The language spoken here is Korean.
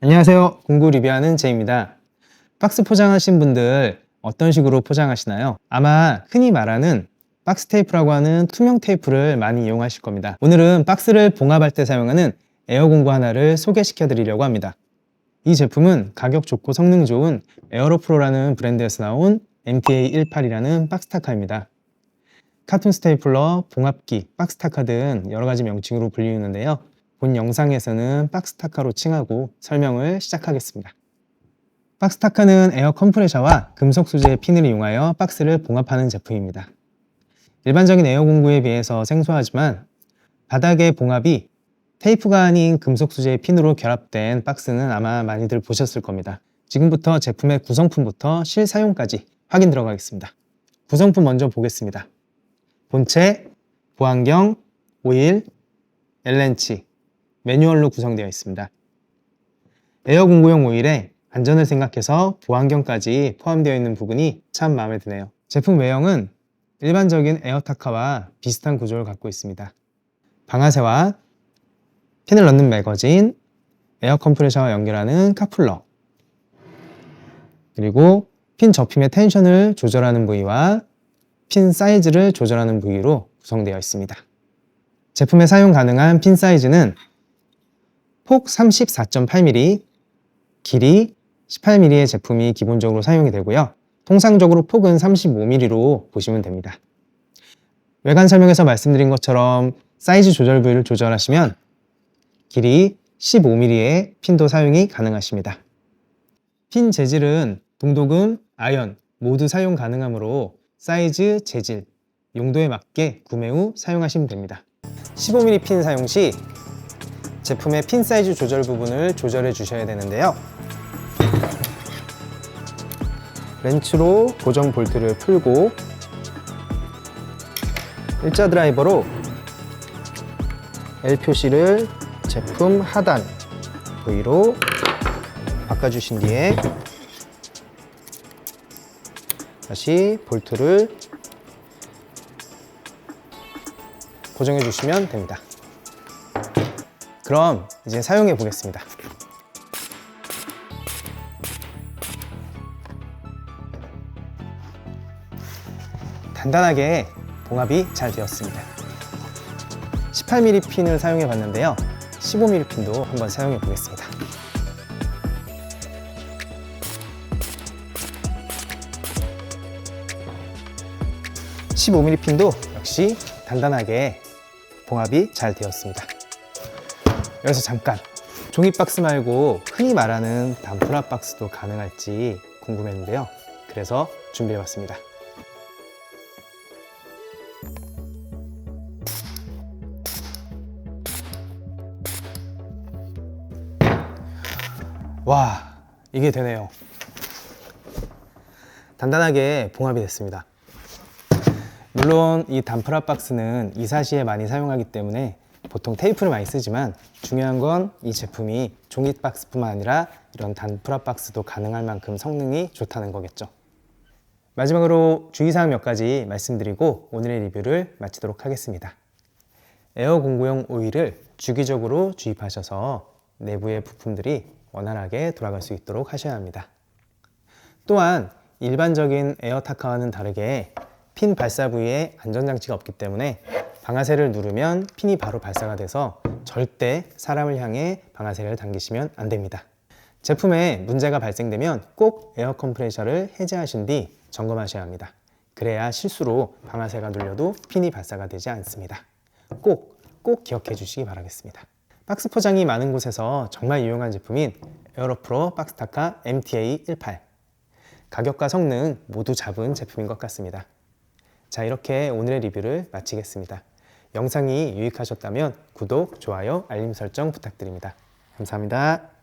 안녕하세요. 공구 리뷰하는 제입니다. 박스 포장하신 분들 어떤 식으로 포장하시나요? 아마 흔히 말하는 박스 테이프라고 하는 투명 테이프를 많이 이용하실 겁니다. 오늘은 박스를 봉합할 때 사용하는 에어 공구 하나를 소개시켜 드리려고 합니다. 이 제품은 가격 좋고 성능 좋은 에어로프로라는 브랜드에서 나온 MTA18이라는 박스타카입니다. 카툰 스테이플러, 봉합기, 박스타카 등 여러 가지 명칭으로 불리는데요. 본 영상에서는 박스타카로 칭하고 설명을 시작하겠습니다. 박스타카는 에어 컴프레셔와 금속 소재의 핀을 이용하여 박스를 봉합하는 제품입니다. 일반적인 에어 공구에 비해서 생소하지만 바닥의 봉합이 테이프가 아닌 금속 소재의 핀으로 결합된 박스는 아마 많이들 보셨을 겁니다. 지금부터 제품의 구성품부터 실사용까지 확인 들어가겠습니다. 구성품 먼저 보겠습니다. 본체, 보안경, 오일, 엘렌치, 매뉴얼로 구성되어 있습니다. 에어 공구용 오일에 안전을 생각해서 보안경까지 포함되어 있는 부분이 참 마음에 드네요. 제품 외형은 일반적인 에어타카와 비슷한 구조를 갖고 있습니다. 방아쇠와 핀을 넣는 매거진, 에어 컴프레셔와 연결하는 카풀러, 그리고 핀 접힘의 텐션을 조절하는 부위와 핀 사이즈를 조절하는 부위로 구성되어 있습니다. 제품에 사용 가능한 핀 사이즈는 폭 34.8mm, 길이 18mm의 제품이 기본적으로 사용이 되고요. 통상적으로 폭은 35mm로 보시면 됩니다. 외관 설명에서 말씀드린 것처럼 사이즈 조절 부위를 조절하시면 길이 15mm의 핀도 사용이 가능하십니다. 핀 재질은 동도금, 아연 모두 사용 가능하므로 사이즈, 재질, 용도에 맞게 구매 후 사용하시면 됩니다. 15mm 핀 사용 시 제품의 핀 사이즈 조절 부분을 조절해 주셔야 되는데요. 렌치로 고정 볼트를 풀고 일자 드라이버로 L 표시를 제품 하단 부위로 바꿔주신 뒤에 다시 볼트를 고정해 주시면 됩니다. 그럼 이제 사용해 보겠습니다. 단단하게 봉합이 잘 되었습니다. 18mm 핀을 사용해 봤는데요. 15mm 핀도 한번 사용해 보겠습니다. (15mm) 핀도 역시 단단하게 봉합이 잘 되었습니다. 여기서 잠깐 종이 박스 말고 흔히 말하는 단프라 박스도 가능할지 궁금했는데요. 그래서 준비해봤습니다. 와, 이게 되네요. 단단하게 봉합이 됐습니다. 물론 이 단프라 박스는 이사시에 많이 사용하기 때문에 보통 테이프를 많이 쓰지만 중요한 건 이 제품이 종이 박스뿐만 아니라 이런 단프라 박스도 가능할 만큼 성능이 좋다는 거겠죠. 마지막으로 주의사항 몇 가지 말씀드리고 오늘의 리뷰를 마치도록 하겠습니다. 에어 공구용 오일을 주기적으로 주입하셔서 내부의 부품들이 원활하게 돌아갈 수 있도록 하셔야 합니다. 또한 일반적인 에어타카와는 다르게 핀 발사 부위에 안전장치가 없기 때문에 방아쇠를 누르면 핀이 바로 발사가 돼서 절대 사람을 향해 방아쇠를 당기시면 안 됩니다. 제품에 문제가 발생되면 꼭 에어 컴프레셔를 해제하신 뒤 점검하셔야 합니다. 그래야 실수로 방아쇠가 눌려도 핀이 발사가 되지 않습니다. 꼭, 꼭 기억해 주시기 바라겠습니다. 박스 포장이 많은 곳에서 정말 유용한 제품인 에어로프로 박스타카 MTA18. 가격과 성능 모두 잡은 제품인 것 같습니다. 자, 이렇게 오늘의 리뷰를 마치겠습니다. 영상이 유익하셨다면 구독, 좋아요, 알림 설정 부탁드립니다. 감사합니다.